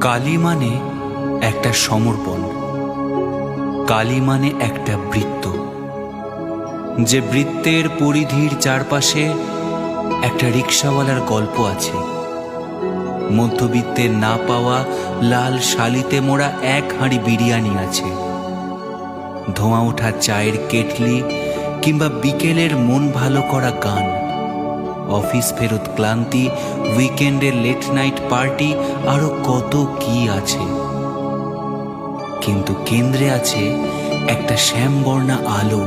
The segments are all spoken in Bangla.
কালী মানে একটা সমর্পণ। কালী মানে একটা বৃত্ত। যে বৃত্তের পরিধির চারপাশে একটা রিক্সাওয়ালার গল্প আছে। মধ্যবিত্তের না পাওয়া লাল শালিতে মোড়া এক হাঁড়ি বিরিয়ানি আছে। ধোঁয়া ওঠা চায়ের কেটলি কিংবা বিকেলের মন ভালো করা গান। অফিস ফেরত ক্লান্তি উইকেন্ডের লেট নাইট পার্টি আরও কত কি আছে। কিন্তু কেন্দ্রে আছে একটা শ্যামবর্ণা আলো,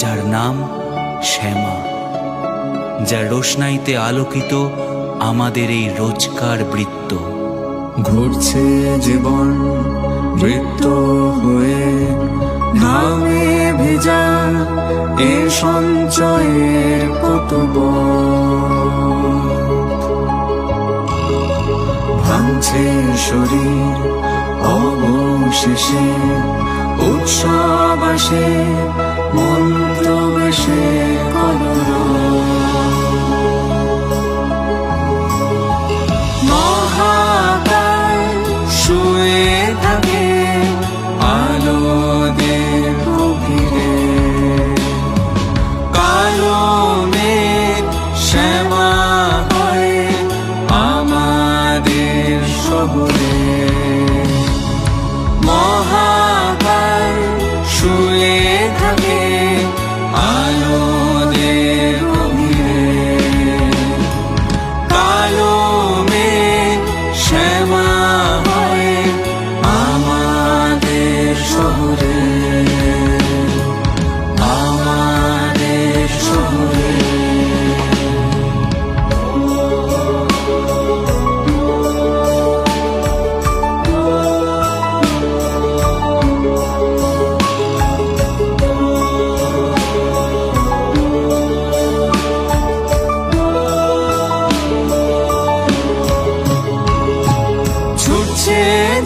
যার নাম শ্যামা, যার রোশনাইতে আলোকিত আমাদের এই রোজকার বৃত্ত। ঘুরছে জীবন, বৃত্ত হয়ে ভেজা এ সঞ্চয়ের কত ভাঙছে শরীর অবশেষে উৎসব আসে মন্ত্র বেশে কলরা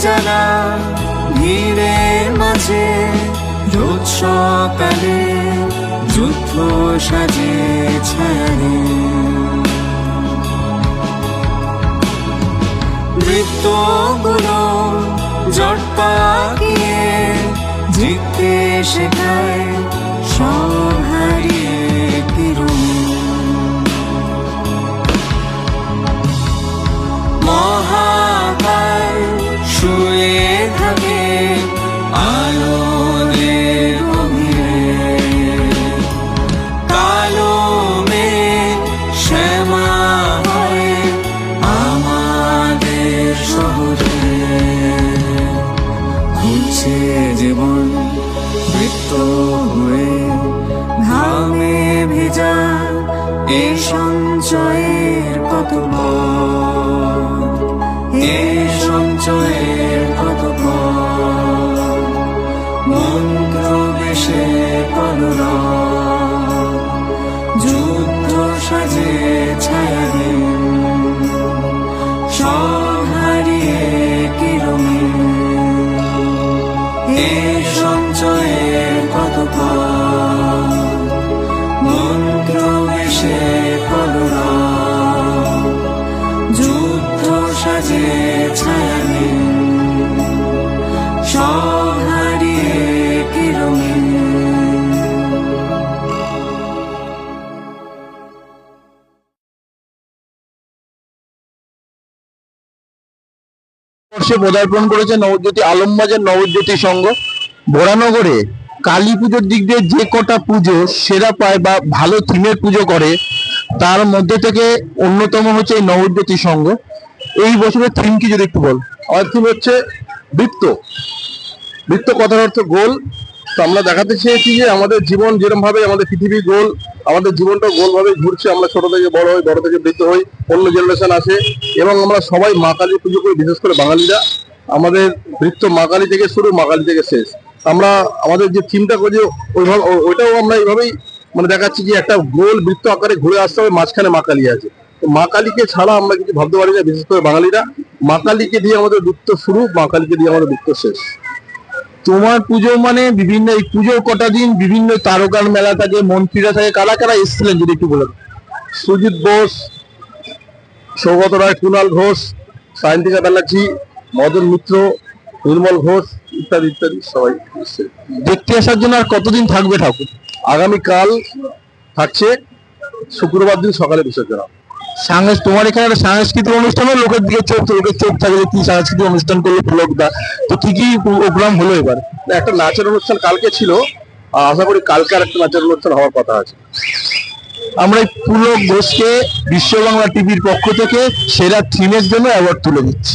ছুটছে ভিড়ে মাঝে রোজ সকালে যুদ্ধ সাজে ছাড়ে বৃত্তগুলো জট পাকিয়ে জিততে শেখায় ঘামে ভেজা এ সঞ্চয়ের কত এ সঞ্চয়ের কত মন্ত্র বেশে কলরা। যুদ্ধ সাজে ছায়াহীন সব হারিয়ে কিরমিন এ বর্ষে পদার্পণ করেছে নবজ্যোতি আলমবাজার নবজ্যোতি সংঘ। ভোরানগরে কালী পুজোর দিক দিয়ে যে কটা পুজো সেরা পায় বা ভালো থিমের পুজো করে, তার মধ্যে থেকে অন্যতম হচ্ছে এই নবজ্যোতি সংঘ। এই বছরের থিম কি যদি একটু বল? আমার থিম হচ্ছে বৃত্ত। বৃত্ত কথার অর্থ গোল। তো আমরা দেখাতে চেয়েছি যে আমাদের জীবন যেরকম ভাবে আমাদের পৃথিবী গোল, আমাদের জীবনটা গোল ভাবে ঘুরছে, আমরা ছোট থেকে বড় হই, বড় থেকে বৃদ্ধ হই, অন্য জেনারেশন আসে এবং আমরা সবাই মা কালী পুজো করি, বিশেষ করে বাঙালিরা। আমাদের বৃত্ত মা কালী থেকে শুরু, মা কালী থেকে শেষ। আমরা আমাদের যে থিমটা করি ওইভাবে ওইটাও আমরা এইভাবেই মানে দেখাচ্ছি যে একটা গোল বৃত্ত আকারে ঘুরে আসতে হবে, মাঝখানে মা কালী আছে। তো মা কালীকে ছাড়া আমরা কিছু ভাবতে পারি না, বিশেষ করে বাঙালিরা। মা কালীকে দিয়ে আমাদের বৃত্ত শুরু, মা কালীকে দিয়ে আমাদের বৃত্ত শেষ। তোমার পুজো মানে বিভিন্ন, এই পুজোর কটা দিন বিভিন্ন তারকার মেলা থাকে, মন্ত্রীরা থাকে, কারা কারা এসেছিলেন যদি একটু বলেন। সুজিত বোস, সৌগত রায় কুণাল ঘোষ, সায়ন্তিকা ব্যানার্জি, মদন মিত্র, নির্মল ঘোষ ইত্যাদি ইত্যাদি, সবাই। দেখতে আসার জন্য আর কতদিন থাকবে ঠাকুর আগামীকাল থাকছে শুক্রবার দিন সকালে বিসর্জন। তোমার এখানে একটা সাংস্কৃতিক অনুষ্ঠানও লোকের দিকে চোখ লোকের চোখ থাকে কি সাংস্কৃতিক অনুষ্ঠান করল পুলকদা তো কি কি প্রোগ্রাম হলো এবার। একটা নাচের অনুষ্ঠান কালকে ছিল আশা করি কালকে আর একটা নাচের অনুষ্ঠান হওয়ার কথা আছে। আমরা এই পুলক ঘোষকে বিশ্ব বাংলা টিভির পক্ষ থেকে সেরা থিমের জন্য অ্যাওয়ার্ড তুলে দিচ্ছি।